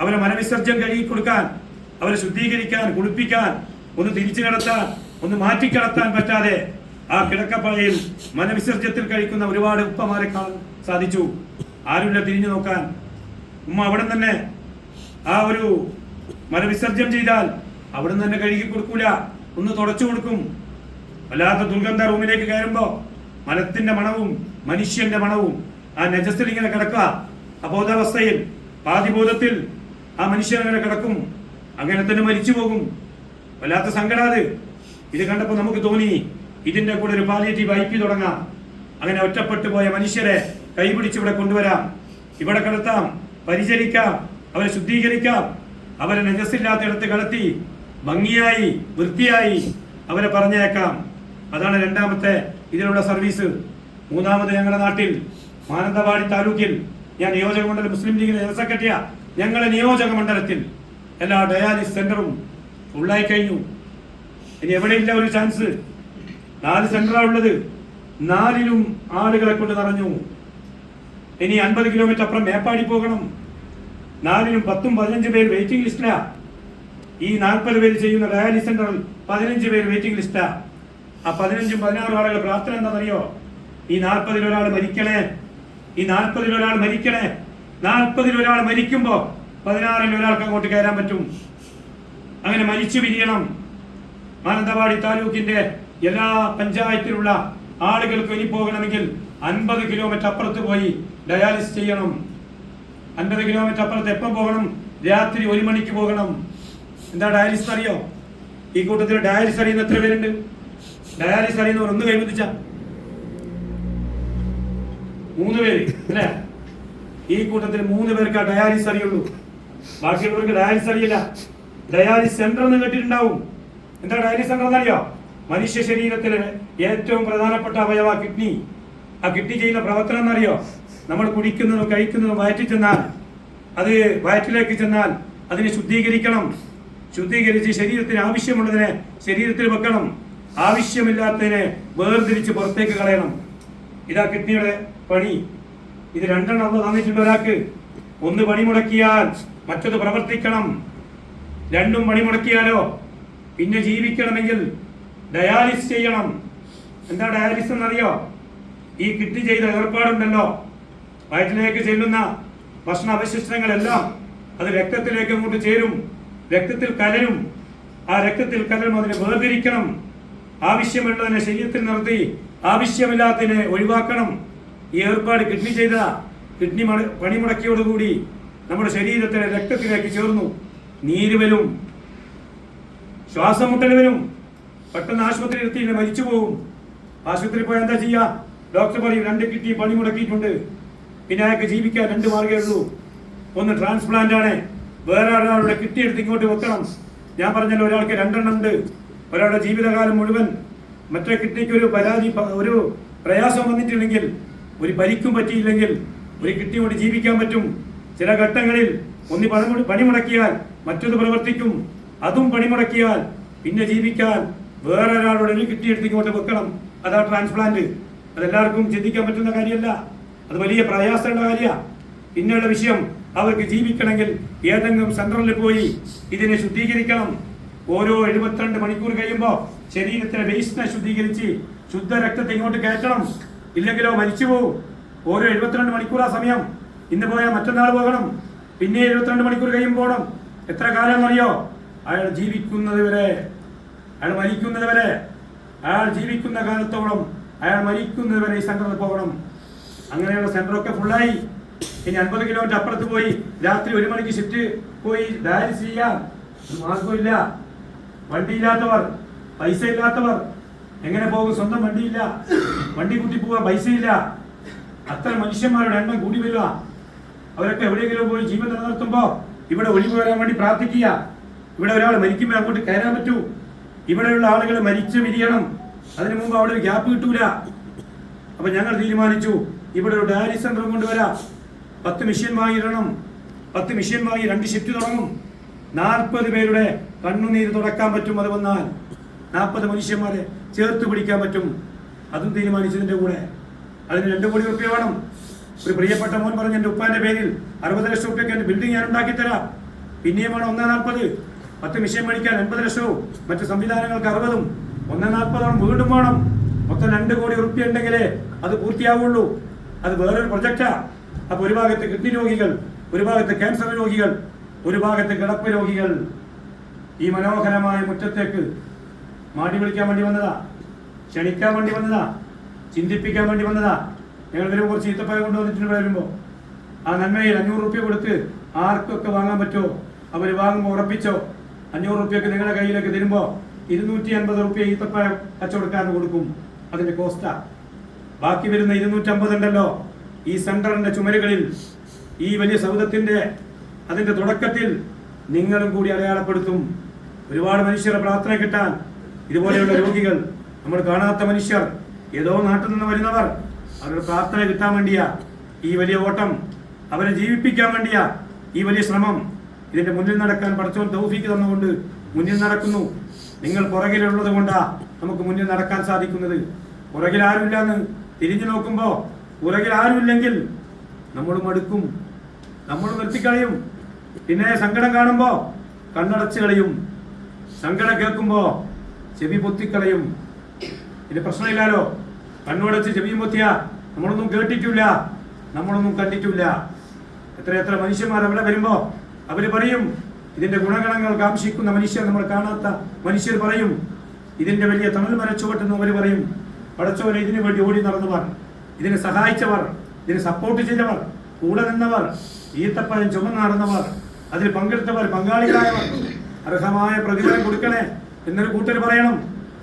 അവരെ മനവിസർജ്യം കഴുകി കൊടുക്കാൻ അവരെ ശുദ്ധീകരിക്കാൻ കുളിപ്പിക്കാൻ ഒന്ന് തിരിച്ചു കിടത്താൻ ഒന്ന് മാറ്റിക്കിടത്താൻ പറ്റാതെ ആ കിടക്കപ്പഴയിൽ മനവിസർജ്യത്തിൽ കഴിക്കുന്ന ഒരുപാട് ഉപ്പമാരെ കാണാൻ സാധിച്ചു. ആരുമില്ല തിരിഞ്ഞു നോക്കാൻ. ഉമ്മ അവിടെ തന്നെ ആ ഒരു മലവിസർജ്യം ചെയ്താൽ അവിടെ തന്നെ കഴുകി കൊടുക്കൂല. ഒന്ന് തുടച്ചു കൊടുക്കും. വല്ലാത്ത ദുർഗന്ധ റൂമിലേക്ക് കയറുമ്പോ മനത്തിന്റെ മണവും മനുഷ്യന്റെ മണവും ആ നജസ്സിൽ ഇങ്ങനെ കിടക്കുക. അബോധാവസ്ഥയിൽ പാതിബോധത്തിൽ ആ മനുഷ്യൻ അങ്ങനെ കിടക്കും. അങ്ങനെ തന്നെ മരിച്ചു പോകും. വല്ലാത്ത സങ്കടാത് ഇത് കണ്ടപ്പോൾ നമുക്ക് തോന്നി ഇതിന്റെ കൂടെ ഒരു പാലിയേറ്റീവ് ഐ പി തുടങ്ങാം. അങ്ങനെ ഒറ്റപ്പെട്ടു പോയ മനുഷ്യരെ കൈപിടിച്ച് ഇവിടെ കൊണ്ടുവരാം. ഇവിടെ കിടത്താം പരിചരിക്കാം അവരെ ശുദ്ധീകരിക്കാം. അവരെ നെജസ്സില്ലാത്ത ഇടത്ത് കടത്തി ഭംഗിയായി വൃത്തിയായി അവരെ പറഞ്ഞേക്കാം അതാണ് രണ്ടാമത്തെ ഇതിനുള്ള സർവീസ് മൂന്നാമത് ഞങ്ങളുടെ നാട്ടിൽ മാനന്തവാടി താലൂക്കിൽ. ഞാൻ നിയോജക മണ്ഡലം മുസ്ലിം ലീഗിന്റെ ജനറൽ സെക്രട്ടറിയാ. ഞങ്ങളുടെ നിയോജക മണ്ഡലത്തിൽ എല്ലാ ഡയാലിസ് സെന്ററും ഫുള്ളായി കഴിഞ്ഞു. ഇനി എവിടെയില്ല ഒരു ചാൻസ് നാല് സെന്ററാണ് ഉള്ളത് നാലിലും ആളുകളെ കൊണ്ട് നിറഞ്ഞു. ഇനി അൻപത് കിലോമീറ്റർ അപ്പുറം മേപ്പാടി പോകണം. നാലിലും പത്തും പതിനഞ്ച് പേര് വെയിറ്റിംഗ് ലിസ്റ്റിലാ ഈ നാൽപ്പത് പേര് ചെയ്യുന്ന ഡയാലിസ് സെന്ററിൽ പതിനഞ്ച് പേര് വെയിറ്റിംഗ് ലിസ്റ്റാ ആ പതിനഞ്ചും പതിനാറും ആളുകൾ പ്രാർത്ഥന എന്താണെന്നറിയോ? ഈ നാൽപ്പതിൽ ഒരാൾ മരിക്കണേ. ഈ നാൽപ്പതിൽ ഒരാൾ മരിക്കണേ. നാൽപ്പതിൽ ഒരാൾ മരിക്കുമ്പോ പതിനാറിൽ ഒരാൾക്ക് അങ്ങോട്ട് കയറാൻ പറ്റും. അങ്ങനെ മരിച്ചു പിരിയണം. മാനന്തവാടി താലൂക്കിന്റെ എല്ലാ പഞ്ചായത്തിലുള്ള ആളുകൾക്ക് ഇനി പോകണമെങ്കിൽ അൻപത് കിലോമീറ്റർ അപ്പുറത്ത് പോയി ഡയാലിസ് ചെയ്യണം. അൻപത് കിലോമീറ്റർ അപ്പുറത്ത് എപ്പം പോകണം? രാത്രി ഒരു മണിക്ക് പോകണം. എന്താ ഡയാലിസ് അറിയോ? ഈ കൂട്ടത്തിൽ ഡയാലിസ് അറിയുന്ന എത്ര പേരുണ്ട്? ഡയാലിസ് അറിയുന്നവർ ഒന്ന് കൈവന്നിച്ച മൂന്ന് പേര് അല്ലേ? ഈ കൂട്ടത്തിൽ മൂന്ന് പേർക്ക് ഡയാലിസ് അറിയുള്ളൂ. ബാക്കിയുള്ളവർക്ക് ഡയാലിസ് അറിയില്ല. ഡയാലിസ് സെന്റർ എന്ന് കേട്ടിട്ടുണ്ടാവും. എന്താ ഡയാലിസ് സെന്റർ എന്നറിയോ? മനുഷ്യ ശരീരത്തിലെ ഏറ്റവും പ്രധാനപ്പെട്ട അവയവ കിഡ്നി. ആ കിഡ്നി ചെയ്യുന്ന പ്രവർത്തനം എന്നറിയോ? നമ്മൾ കുടിക്കുന്നതും കഴിക്കുന്നതും വയറ്റിൽ ചെന്നാൽ അത് വയറ്റിലേക്ക് ചെന്നാൽ അതിനെ ശുദ്ധീകരിക്കണം. ശുദ്ധീകരിച്ച് ശരീരത്തിന് ആവശ്യമുള്ളതിനെ ശരീരത്തിൽ വെക്കണം. ആവശ്യമില്ലാത്തതിനെ വേർതിരിച്ച് പുറത്തേക്ക് കളയണം. ഇതാ കിഡ്നിയുടെ പണി. ഇത് രണ്ടെണ്ണം അന്ന് തന്നിട്ടുണ്ട് ഒരാൾക്ക്. ഒന്ന് പണിമുടക്കിയാൽ മറ്റത് പ്രവർത്തിക്കണം. രണ്ടും പണിമുടക്കിയാലോ പിന്നെ ജീവിക്കണമെങ്കിൽ ഡയാലിസ് ചെയ്യണം. എന്താ ഡയാലിസ് എന്നറിയോ? ഈ കിഡ്നി ചെയ്ത ഏർപ്പാടുണ്ടല്ലോ. വയറ്റിലേക്ക് ചെല്ലുന്ന ഭക്ഷണ അവശിഷ്ടങ്ങളെല്ലാം അത് രക്തത്തിലേക്ക് അങ്ങോട്ട് ചേരും. രക്തത്തിൽ കലരും. ആ രക്തത്തിൽ കലരും അതിനെ വേർതിരിക്കണം. ആവശ്യമുള്ളതിനെ ശരീരത്തിൽ നിർത്തി ആവശ്യമില്ലാത്തതിനെ ഒഴിവാക്കണം. ഈ ഏർപ്പാട് കിഡ്നി ചെയ്ത കിഡ്നി മട- പണിമുടക്കിയോടുകൂടി നമ്മുടെ ശരീരത്തിലെ രക്തത്തിലേക്ക് ചേർന്നു. നീര് വരും ശ്വാസം മുട്ടലവനും പെട്ടെന്ന് ആശുപത്രി എത്തിയില്ല മരിച്ചു പോകും. ആശുപത്രി പോയാൽ എന്താ ചെയ്യാ? ഡോക്ടർ പറയും രണ്ട് കിഡ്നി പണിമുടക്കിയിട്ടുണ്ട് പിന്നെ അയാൾക്ക് ജീവിക്കാൻ രണ്ട് മാർഗമേ ഉള്ളൂ. ഒന്ന് ട്രാൻസ്പ്ലാന്റ് ആണ്. വേറെ ഒരാളുടെ കിഡ്നി എടുത്ത് ഇങ്ങോട്ട് വെക്കണം. ഞാൻ പറഞ്ഞല്ലോ ഒരാൾക്ക് രണ്ടെണ്ണം ഉണ്ട്. ഒരാളുടെ ജീവിതകാലം മുഴുവൻ മറ്റേ കിഡ്നിക്ക് ഒരു പരാതി ഒരു പ്രയാസം വന്നിട്ടില്ലെങ്കിൽ ഒരു പരിക്കും പറ്റിയില്ലെങ്കിൽ ഒരു കിട്ടിയോട് ജീവിക്കാൻ പറ്റും. ചില ഘട്ടങ്ങളിൽ ഒന്ന് പണി പണിമുടക്കിയാൽ മറ്റൊന്ന് പ്രവർത്തിക്കും. അതും പണിമുടക്കിയാൽ പിന്നെ ജീവിക്കാൻ വേറെ ഒരാളോട് ഒരു കിട്ടിയെടുത്ത് ഇങ്ങോട്ട് വെക്കണം. അതാ ട്രാൻസ്പ്ലാന്റ് അതെല്ലാവർക്കും ചിന്തിക്കാൻ പറ്റുന്ന കാര്യമല്ല. അത് വലിയ പ്രയാസമുള്ള കാര്യമാണ് പിന്നെയുള്ള വിഷയം അവർക്ക് ജീവിക്കണമെങ്കിൽ ഏതെങ്കിലും സെൻട്രലിൽ പോയി ഇതിനെ ശുദ്ധീകരിക്കണം. ഓരോ എഴുപത്തിരണ്ട് മണിക്കൂർ കഴിയുമ്പോൾ ശരീരത്തിലെ വേസ്റ്റിനെ ശുദ്ധീകരിച്ച് ശുദ്ധ രക്തത്തെ ഇങ്ങോട്ട് കയറ്റണം. ഇല്ലെങ്കിലോ മരിച്ചു പോകും ഓരോ എഴുപത്തിരണ്ട് മണിക്കൂർ ആ സമയം. ഇന്ന് പോയാൽ മറ്റന്നാൾ പോകണം. പിന്നെ എഴുപത്തിരണ്ട് മണിക്കൂർ കഴിയും പോകണം എത്ര കാലം അറിയോ അയാൾ ജീവിക്കുന്നത് വരെ അയാൾ മരിക്കുന്നത് വരെ അയാൾ ജീവിക്കുന്ന കാലത്തോളം അയാൾ മരിക്കുന്നത് വരെ ഈ സെന്ററിൽ പോകണം. അങ്ങനെയുള്ള സെന്ററൊക്കെ ഫുള്ളായി ഇനി അൻപത് കിലോമീറ്റർ അപ്പുറത്ത് പോയി രാത്രി ഒരു മണിക്ക് ഷിഫ്റ്റ് പോയി. ഡയാലിസിസ് ചെയ്യാം മാർഗമില്ല വണ്ടിയില്ലാത്തവർ പൈസ ഇല്ലാത്തവർ എങ്ങനെ പോകും? സ്വന്തം വണ്ടിയില്ല. വണ്ടി കൂട്ടി പോവാ പൈസയില്ല. അത്ര മനുഷ്യന്മാരുടെ എണ്ണം കൂടി വരിക. അവരൊക്കെ എവിടെയെങ്കിലും പോയി ജീവൻ നിലനിർത്തുമ്പോ ഇവിടെ ഒഴിവ് വരാൻ വേണ്ടി പ്രാർത്ഥിക്കുക. ഇവിടെ ഒരാൾ മരിക്കുമ്പോൾ അങ്ങോട്ട് കയറാൻ പറ്റൂ. ഇവിടെയുള്ള ആളുകൾ മരിച്ചു വിരിയണം അതിനു മുമ്പ് അവിടെ ഒരു ഗ്യാപ്പ് കിട്ടൂല. അപ്പൊ ഞങ്ങൾ തീരുമാനിച്ചു ഇവിടെ ഒരു ഡയാലിസ് സെന്റർ കൊണ്ടുവരാം. പത്ത് മിഷ്യൻ വാങ്ങിയിടണം പത്ത് മിഷ്യൻ വാങ്ങി രണ്ട് ഷിഫ്റ്റ് തുടങ്ങും. നാൽപ്പത് പേരുടെ കണ്ണുനീര് തുടക്കാൻ പറ്റും അത് വന്നാൽ. നാൽപ്പത് മനുഷ്യന്മാരെ ചേർത്ത് പിടിക്കാൻ പറ്റും. അതും തീരുമാനിച്ചതിന്റെ കൂടെ. അതിന് രണ്ട് കോടി റുപ്യ വേണം. ഒരു പ്രിയപ്പെട്ട മോൻ പറഞ്ഞ എന്റെ ഉപ്പാന്റെ പേരിൽ അറുപത് ലക്ഷം റുപ്യക്ക് എന്റെ ബിൽഡിംഗ് ഞാൻ ഉണ്ടാക്കി തരാം. പിന്നെയും വേണം ഒന്നേ നാൽപ്പത്. പത്ത് മിഷീൻ മേടിക്കാൻ എൺപത് ലക്ഷവും മറ്റു സംവിധാനങ്ങൾക്ക് അറുപതും ഒന്നേ നാൽപ്പതോളം വീണ്ടും വേണം. മൊത്തം രണ്ട് കോടി റുപ്യ ഉണ്ടെങ്കിലേ അത് പൂർത്തിയാവുള്ളൂ. അത് വേറൊരു പ്രൊജക്റ്റാ അപ്പൊ ഒരു ഭാഗത്ത് കിഡ്നി രോഗികൾ ഒരു ഭാഗത്ത് ക്യാൻസർ രോഗികൾ ഒരു ഭാഗത്ത് കിടപ്പ് രോഗികൾ ഈ മനോഹരമായ മുറ്റത്തേക്ക് മാടി വിളിക്കാൻ വേണ്ടി വന്നതാ. ക്ഷണിക്കാൻ വേണ്ടി വന്നതാ. ചിന്തിപ്പിക്കാൻ വേണ്ടി വന്നതാ. ഞങ്ങൾ വരുമ്പോൾ കുറച്ച് ഈത്തപ്പഴ കൊണ്ടുവന്നിട്ടുണ്ട് വരുമ്പോൾ ആ നന്മയിൽ അഞ്ഞൂറ് റുപ്യ കൊടുത്ത് ആർക്കൊക്കെ വാങ്ങാൻ പറ്റുമോ? അവർ വാങ്ങുമ്പോൾ ഉറപ്പിച്ചോ? അഞ്ഞൂറ് റുപ്യൊക്കെ നിങ്ങളുടെ കയ്യിലൊക്കെ തരുമ്പോൾ ഇരുന്നൂറ്റി അൻപത് റുപ്യ ഈത്തപ്പഴം കച്ചവടക്കാരന് കൊടുക്കും. അതിന്റെ കോസ്റ്റാ ബാക്കി വരുന്ന ഇരുന്നൂറ്റമ്പത് ഉണ്ടല്ലോ. ഈ സെന്ററിന്റെ ചുമരുകളിൽ ഈ വലിയ സൗദത്തിന്റെ അതിന്റെ തുടക്കത്തിൽ നിങ്ങളും കൂടി അടയാളപ്പെടുത്തും. ഒരുപാട് മനുഷ്യരുടെ പ്രാർത്ഥന കിട്ടാൻ ഇതുപോലെയുള്ള രോഗികൾ നമ്മൾ കാണാത്ത മനുഷ്യർ ഏതോ നാട്ടിൽ നിന്ന് വരുന്നവർ. അവരുടെ പ്രാർത്ഥന കിട്ടാൻ വേണ്ടിയാ ഈ വലിയ ഓട്ടം. അവരെ ജീവിപ്പിക്കാൻ വേണ്ടിയാ ഈ വലിയ ശ്രമം. ഇതിന്റെ മുന്നിൽ നടക്കാൻ പഠിച്ചവൻ തൗഫീക്ക് തന്നുകൊണ്ട് മുന്നിൽ നടക്കുന്നു. നിങ്ങൾ പുറകിലുള്ളത് കൊണ്ടാ നമുക്ക് മുന്നിൽ നടക്കാൻ സാധിക്കുന്നത്. പുറകിൽ ആരുമില്ലാന്ന് തിരിഞ്ഞു നോക്കുമ്പോ പുറകിൽ ആരുമില്ലെങ്കിൽ നമ്മൾ മടുക്കും നമ്മൾ നിർത്തിക്കളയും. പിന്നെ സങ്കടം കാണുമ്പോൾ കണ്ണടച്ച് കളയും. സങ്കടം കേൾക്കുമ്പോ ചെവി പൊത്തിക്കളയും. ഇത് പ്രശ്നമില്ലാലോ കണ്ണുടച്ച് ചെവിയും പൊത്തിയ. നമ്മളൊന്നും കേട്ടിട്ടില്ല. നമ്മളൊന്നും കണ്ടിട്ടില്ല. എത്ര എത്ര മനുഷ്യന്മാർ അവിടെ വരുമ്പോ അവർ പറയും ഇതിന്റെ ഗുണഗണങ്ങൾ കാംക്ഷിക്കുന്ന മനുഷ്യർ നമ്മൾ കാണാത്ത മനുഷ്യർ പറയും. ഇതിന്റെ വലിയ തണൽ മരച്ചുവട്ടെന്ന് അവർ പറയും പടച്ചവരെ ഇതിനു വേണ്ടി ഓടി നടന്നവർ ഇതിനെ സഹായിച്ചവർ ഇതിനെ സപ്പോർട്ട് ചെയ്തവർ കൂടെ നിന്നവർ ഈത്തപ്പഴം ചുമന്ന് നടന്നവർ അതിൽ പങ്കെടുത്തവർ പങ്കാളികളായവർ അർഹമായ പ്രതിഫലം കൊടുക്കണേ എന്നൊരു കൂട്ടർ പറയണം.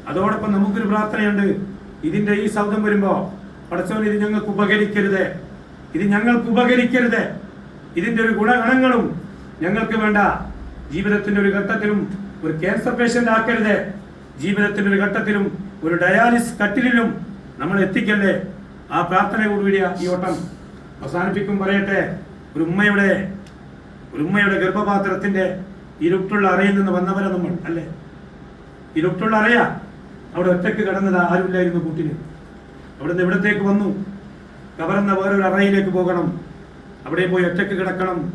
അതോടൊപ്പം നമുക്കൊരു പ്രാർത്ഥനയുണ്ട്. ഇതിന്റെ ഈ ശബ്ദം വരുമ്പോ പടച്ചവൻ ഇത് ഞങ്ങൾക്ക് ഉപകരിക്കരുത്. ഇത് ഞങ്ങൾക്ക് ഉപകരിക്കരുത്. ഇതിന്റെ ഒരു ഗുണഗണങ്ങളും ഞങ്ങൾക്ക് വേണ്ട. ജീവിതത്തിന്റെ ഒരു ഘട്ടത്തിലും ഒരു ക്യാൻസർ പേഷ്യന്റ് ആക്കരുത്. ജീവിതത്തിന്റെ ഒരു ഘട്ടത്തിലും ഒരു ഡയാലിസ് കട്ടിലിലും നമ്മൾ എത്തിക്കല്ലേ? ആ പ്രാർത്ഥനയോടുകൂടിയ ഈ ഓട്ടം അവസാനിപ്പിക്കും പറയട്ടെ. ഒരു ഉമ്മയുടെ ഒരു ഉമ്മയുടെ ഗർഭപാത്രത്തിന്റെ ഇരുട്ടുള്ള അറയിൽ നിന്ന് വന്നവരെ നമ്മൾ അല്ലേ? ഇരുട്ടുള്ള അറയാ. അവിടെ ഒറ്റയ്ക്ക് കിടന്നത് ആരുമില്ലായിരുന്നു കൂട്ടിന്. അവിടുന്ന് ഇവിടത്തേക്ക് വന്നു. കവർന്ന വേറൊരു അറയിലേക്ക് പോകണം. അവിടെ പോയി ഒറ്റയ്ക്ക് കിടക്കണം.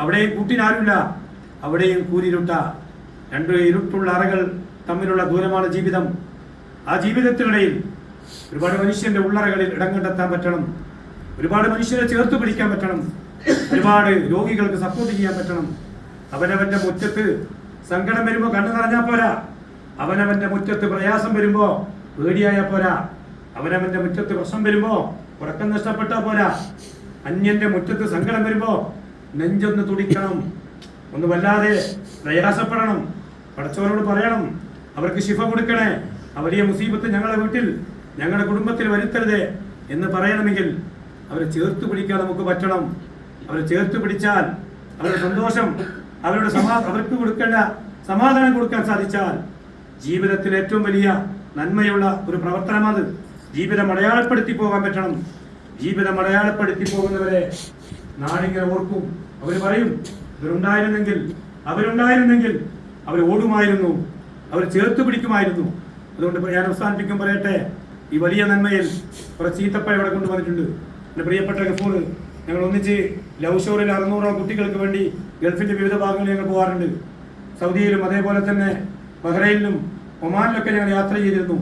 അവിടെയും കൂട്ടിനാരുമില്ല അവിടെയും കൂരിരുട്ട. രണ്ട് ഇരുട്ടുള്ള അറകൾ തമ്മിലുള്ള ദൂരമാണ് ജീവിതം. ആ ജീവിതത്തിനിടയിൽ ഒരുപാട് മനുഷ്യന്റെ ഉള്ളറകളിൽ ഇടം കണ്ടെത്താൻ പറ്റണം. ഒരുപാട് മനുഷ്യരെ ചേർത്ത് പിടിക്കാൻ പറ്റണം. ഒരുപാട് രോഗികൾക്ക് സപ്പോർട്ട് ചെയ്യാൻ പറ്റണം. അവനവന്റെ മുറ്റത്ത് സങ്കടം വരുമ്പോ കണ്ടു നിറഞ്ഞാ പോരാ. അവനവന്റെ മുറ്റത്ത് പ്രയാസം വരുമ്പോ പേടിയായ പോരാ. അവനവന്റെ മുറ്റത്ത് പ്രശ്നം വരുമ്പോ ഉറക്കം നഷ്ടപ്പെട്ടാ പോരാ. അന്യന്റെ മുറ്റത്ത് സങ്കടം വരുമ്പോ നെഞ്ചൊന്ന് തുടിക്കണം. ഒന്ന് വല്ലാതെ പ്രയാസപ്പെടണം. പഠിച്ചവരോട് പറയണം. അവർക്ക് ശിഫ കൊടുക്കണേ. അവരെ മുസീബത്ത് ഞങ്ങളുടെ വീട്ടിൽ ഞങ്ങളുടെ കുടുംബത്തിൽ വരുത്തരുതേ എന്ന് പറയണമെങ്കിൽ അവരെ ചേർത്ത് പിടിക്കാൻ നമുക്ക് പറ്റണം. അവരെ ചേർത്ത് പിടിച്ചാൽ അവരുടെ സന്തോഷം അവരുടെ സമാ അവർക്ക് കൊടുക്കേണ്ട സമാധാനം കൊടുക്കാൻ സാധിച്ചാൽ ജീവിതത്തിൽ ഏറ്റവും വലിയ നന്മയുള്ള ഒരു പ്രവർത്തനമാണ് ജീവിതം അടയാളപ്പെടുത്തി പോകാൻ പറ്റണം. ജീവിതം അടയാളപ്പെടുത്തി പോകുന്നവരെ നാടിങ്ങനെ ഓർക്കും. അവർ പറയും ഇവരുണ്ടായിരുന്നെങ്കിൽ അവരുണ്ടായിരുന്നെങ്കിൽ അവർ ഓടുമായിരുന്നു അവർ ചേർത്ത് പിടിക്കുമായിരുന്നു. അതുകൊണ്ട് ഞാൻ അവസാനിപ്പിക്കും പറയട്ടെ. ഈ വലിയ നന്മയിൽ കുറച്ച് ചീത്തപ്പഴ ഇവിടെ കൊണ്ടുവന്നിട്ടുണ്ട് എന്റെ പ്രിയപ്പെട്ട ഗഫൂർ ഞങ്ങൾ ഒന്നിച്ച് ലവ് ഷോറിൽ അറുന്നൂറോളം കുട്ടികൾക്ക് വേണ്ടി ഗൾഫിന്റെ വിവിധ ഭാഗങ്ങളിൽ ഞങ്ങൾ പോകാറുണ്ട്. സൗദിയിലും അതേപോലെ തന്നെ ബഹ്റൈനിലും ഒമാനിലൊക്കെ ഞങ്ങൾ യാത്ര ചെയ്തിരുന്നു.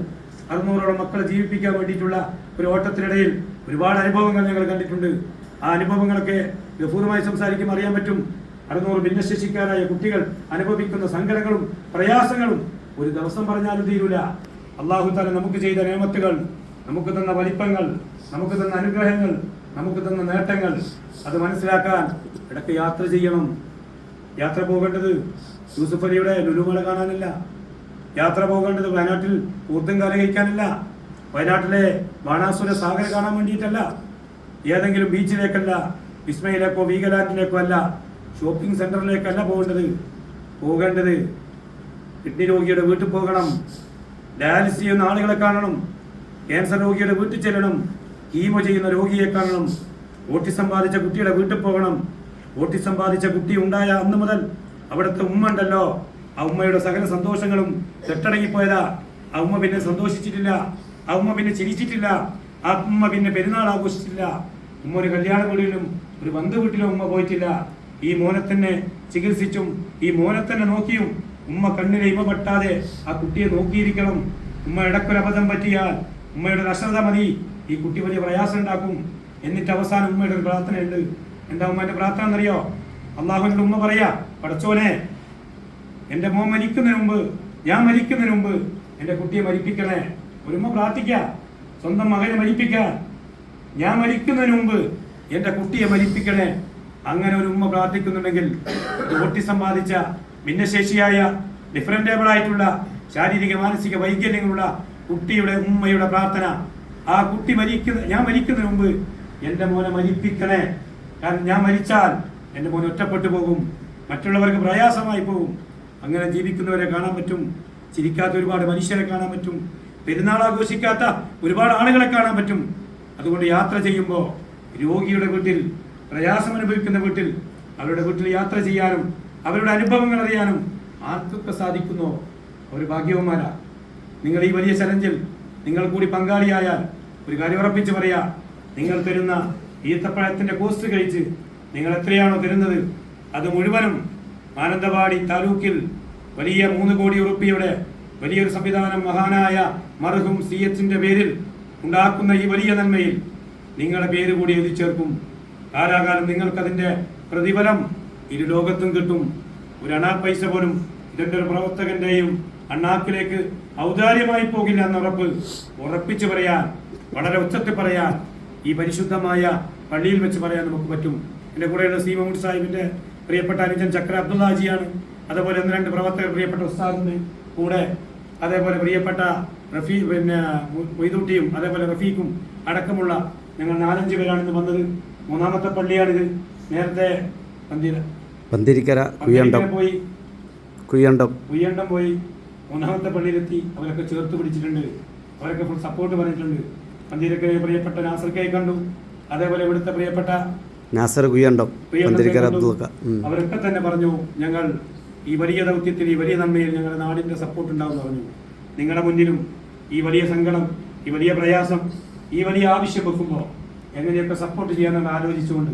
അറുന്നൂറോളം മക്കളെ ജീവിപ്പിക്കാൻ വേണ്ടിയിട്ടുള്ള ഒരു ഓട്ടത്തിനിടയിൽ ഒരുപാട് അനുഭവങ്ങൾ ഞങ്ങൾ കണ്ടിട്ടുണ്ട്. ആ അനുഭവങ്ങളൊക്കെ ഗഫൂറുമായി സംസാരിക്കുമ്പോൾ അറിയാൻ പറ്റും. അറുന്നൂറ് ഭിന്നശേഷിക്കാരായ കുട്ടികൾ അനുഭവിക്കുന്ന സങ്കടങ്ങളും പ്രയാസങ്ങളും ഒരു ദിവസം പറഞ്ഞാലും തീരൂല. അള്ളാഹു താല നമുക്ക് ചെയ്ത നിയമത്തുകൾ നമുക്ക് തന്ന വലിപ്പങ്ങൾ നമുക്ക് തന്ന അനുഗ്രഹങ്ങൾ നമുക്ക് തന്ന നേട്ടങ്ങൾ അത് മനസ്സിലാക്കാൻ ഇടയ്ക്ക് യാത്ര ചെയ്യണം. യാത്ര പോകേണ്ടത് യൂസുഫ് ലുലുമല കാണാനില്ല. യാത്ര പോകേണ്ടത് വയനാട്ടിൽ ഊർദ്ധം കലകഴിക്കാനല്ല വയനാട്ടിലെ ബാണാസുര സാഗർ കാണാൻ വേണ്ടിയിട്ടല്ല. ഏതെങ്കിലും ബീച്ചിലേക്കല്ല വിസ്മയിലേക്കോ വീഗലാറ്റിലേക്കോ അല്ല ഷോപ്പിംഗ് സെന്ററിലേക്കല്ല പോകേണ്ടത്. പോകേണ്ടത് കിഡ്നി രോഗിയുടെ വീട്ടിൽ പോകണം. ഡയാലിസിസ് ചെയ്യുന്ന ആളുകളെ കാണണം. ക്യാൻസർ രോഗിയുടെ വീട്ടിൽ ചെല്ലണം. കീമോ ചെയ്യുന്ന രോഗിയെ കാണണം. ഓട്ടി ബാധിച്ച കുട്ടിയുടെ വീട്ടിൽ പോകണം. ഓട്ടി ബാധിച്ച കുട്ടി ഉണ്ടായ അന്ന് മുതൽ അവിടുത്തെ ഉമ്മ ഉണ്ടല്ലോ. ആ ഉമ്മയുടെ സകല സന്തോഷങ്ങളും തെട്ടടങ്ങിപ്പോയതാ. ആ ഉമ്മ പിന്നെ സന്തോഷിച്ചിട്ടില്ല. ആ ഉമ്മ പിന്നെ ചിരിച്ചിട്ടില്ല. ആ ഉമ്മ പിന്നെ പെരുന്നാൾ ആഘോഷിച്ചില്ല ഉമ്മ ഒരു കല്യാണ വീടിലും ഒരു ബന്ധു വീട്ടിലും ഉമ്മ പോയിട്ടില്ല. ഈ മോനെ തന്നെ ചികിത്സിച്ചും ഈ മോനെ തന്നെ നോക്കിയും ഉമ്മ കണ്ണിലെ ഇമ പെട്ടാതെ ആ കുട്ടിയെ നോക്കിയിരിക്കണം. ഉമ്മ ഇടക്കൊരു അബദ്ധം പറ്റിയാൽ ഉമ്മയുടെ അശ്രദ്ധ മതി. ഈ കുട്ടി വലിയ പ്രയാസം ഉണ്ടാക്കും. എന്നിട്ട് അവസാനം ഉമ്മയുടെ ഒരു പ്രാർത്ഥനയുണ്ട്. എന്താ ഉമ്മന്റെ പ്രാർത്ഥന എന്നറിയോ? അള്ളാഹുവിന്റെ ഉമ്മ പറയാ പടച്ചോനെ എന്റെ മോൻ മരിക്കുന്നതിന് മുമ്പ് ഞാൻ മരിക്കുന്നതിന് മുമ്പ് എന്റെ കുട്ടിയെ മരിപ്പിക്കണേ. ഒരു ഉമ്മ പ്രാർത്ഥിക്ക സ്വന്തം മകനെ മരിപ്പിക്ക. ഞാൻ മരിക്കുന്നതിന് മുമ്പ് എന്റെ കുട്ടിയെ മരിപ്പിക്കണേ. അങ്ങനെ ഒരു ഉമ്മ പ്രാർത്ഥിക്കുന്നുണ്ടെങ്കിൽ കുട്ടി സമ്പാദിച്ച ഭിന്നശേഷിയായ ഡിഫറന്റേബിൾ ആയിട്ടുള്ള ശാരീരിക മാനസിക വൈകല്യങ്ങളുള്ള കുട്ടിയുടെ ഉമ്മയുടെ പ്രാർത്ഥന. ആ കുട്ടി മരിക്കുന്ന ഞാൻ മരിക്കുന്നതിന് മുമ്പ് എന്റെ മോനെ മരിപ്പിക്കണേ. കാരണം ഞാൻ മരിച്ചാൽ എന്റെ മോൻ ഒറ്റപ്പെട്ടു പോകും. മറ്റുള്ളവർക്ക് പ്രയാസമായി പോകും. അങ്ങനെ ജീവിക്കുന്നവരെ കാണാൻ പറ്റും. ചിരിക്കാത്ത ഒരുപാട് മനുഷ്യരെ കാണാൻ പറ്റും. പെരുന്നാൾ ആഘോഷിക്കാത്ത ഒരുപാട് ആളുകളെ കാണാൻ പറ്റും. അതുകൊണ്ട് യാത്ര ചെയ്യുമ്പോൾ രോഗിയുടെ വീട്ടിൽ പ്രയാസം അനുഭവിക്കുന്ന വീട്ടിൽ അവരുടെ വീട്ടിൽ യാത്ര ചെയ്യാനും അവരുടെ അനുഭവങ്ങൾ അറിയാനും ആർക്കൊക്കെ സാധിക്കുന്നോ? അവർ ഭാഗ്യവന്മാരാ. നിങ്ങൾ ഈ വലിയ ചലഞ്ചിൽ നിങ്ങൾ കൂടി പങ്കാളിയായാൽ ഒരു കാര്യം ഉറപ്പിച്ച് പറയാ. നിങ്ങൾ തരുന്ന ഈത്തപ്പഴത്തിന്റെ കോസ്റ്റ് കഴിച്ച് നിങ്ങൾ എത്രയാണോ തരുന്നത്? അത് മുഴുവനും മാനന്തവാടി താലൂക്കിൽ വലിയ മൂന്ന് കോടി ഉറുപ്പിയുടെ വലിയൊരു സംവിധാനം മഹാനായ മർഹും സി എച്ചിന്റെ പേരിൽ ഉണ്ടാക്കുന്ന ഈ വലിയ നന്മയിൽ നിങ്ങളുടെ പേര് കൂടി എഴുതി ചേർക്കും. കാലാകാലം നിങ്ങൾക്കതിന്റെ പ്രതിഫലം ഇരു ലോകത്തും കിട്ടും. ഒരു അണാ പൈസ പോലും ഇതിന്റെ ഒരു പ്രവർത്തകന്റെയും അണ്ണാക്കിലേക്ക് ഔദാര്യമായി പോകില്ല എന്ന ഉറപ്പ് ഉറപ്പിച്ചു പറയാൻ വളരെ ഉച്ചത്തിൽ പറയാൻ ഈ പരിശുദ്ധമായ പള്ളിയിൽ വെച്ച് പറയാൻ നമുക്ക് പറ്റും. എന്റെ കൂടെയുള്ള സി മുഹമ്മദ് സാഹിബിന്റെ പ്രിയപ്പെട്ട അനുജൻ ചക്ര അബ്ദുല്ലാജിയാണ് അതേപോലെ ഒന്ന് രണ്ട് പ്രവർത്തകർ പ്രിയപ്പെട്ട ഉസ്താദിന്റെ കൂടെ അതേപോലെ പ്രിയപ്പെട്ട റഫീ പിന്നെ മൊയ്തൂട്ടിയും അതേപോലെ റഫീഖും അടക്കമുള്ള ഞങ്ങൾ നാലഞ്ച് പേരാണ് ഇന്ന് വന്നത്. മൂന്നാമത്തെ പള്ളിയാണിത്. നേരത്തെ പന്തീര പന്തിരിക്കര കുയ്യണ്ടം. പോയി. കുയ്യണ്ടം. കുയ്യണ്ടം പോയി. മൂന്നാമത്തെ പള്ളിയിലെത്തി. അവരൊക്കെ ചേർത്ത് പിടിച്ചിട്ടുണ്ട്. അവരൊക്കെ ഫുൾ സപ്പോർട്ട് പറഞ്ഞിട്ടുണ്ട്. പന്തീരക്കരയെ പ്രിയപ്പെട്ട നാസർക്കായി കണ്ടു. അതേപോലെ ഇവിടുത്തെ പ്രിയപ്പെട്ട നാസർ ഗുയണ്ടം കണ്ടു. അബ്ദുൽക്ക അവരൊക്കെ തന്നെ പറഞ്ഞു ഞങ്ങൾ ഈ വലിയ ദൗത്യത്തിൽ ഈ വലിയ നന്മയിൽ ഞങ്ങളുടെ നാടിന്റെ സപ്പോർട്ട് ഉണ്ടാവും പറഞ്ഞു. നിങ്ങളുടെ മുന്നിലും ഈ വലിയ സങ്കടം ഈ വലിയ പ്രയാസം ഈ വലിയ ആവശ്യം വെക്കുമ്പോൾ എങ്ങനെയൊക്കെ സപ്പോർട്ട് ചെയ്യാമെന്നുള്ള ആലോചിച്ചുകൊണ്ട്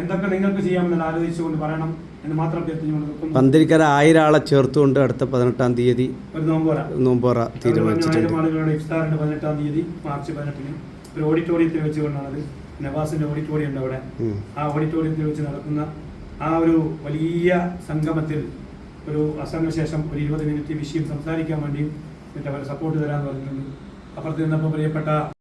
എന്തൊക്കെ നിങ്ങൾക്ക് ചെയ്യാമെന്ന് ആലോചിച്ചുകൊണ്ട് പറയണം എന്ന് മാത്രം അഭ്യർത്ഥിച്ചുകൊണ്ട്. പന്തിരിക്കര ആയിരം ആളെ ചേർത്തുകൊണ്ട് അടുത്ത പതിനെട്ടാം തീയതി ഒരു നോമ്പോറ നോമ്പോറ തീരുമാനിച്ചിട്ടുണ്ട്. ആളുകളുടെ ഇഫ്താറിന്റെ പതിനെട്ടാം തീയതി മാർച്ച് പതിനെട്ടിന് ഒരു ഓഡിറ്റോറിയത്തിൽ വെച്ചുകൊണ്ടാണത്. നവാസിന്റെ ഓഡിറ്റോറിയം ഉണ്ട് അവിടെ ആ ഓഡിറ്റോറിയത്തിൽ വെച്ച് നടക്കുന്ന ആ ഒരു വലിയ സംഗമത്തിൽ ഒരു അസംഗ ശേഷം ഒരു ഇരുപത് മിനിറ്റ് വിഷയം സംസാരിക്കാൻ വേണ്ടി മറ്റവരെ അവരെ സപ്പോർട്ട് തരാമെന്ന് പറഞ്ഞിട്ടുണ്ട്. അപ്പുറത്ത് നിന്നപ്പോൾ പ്രിയപ്പെട്ട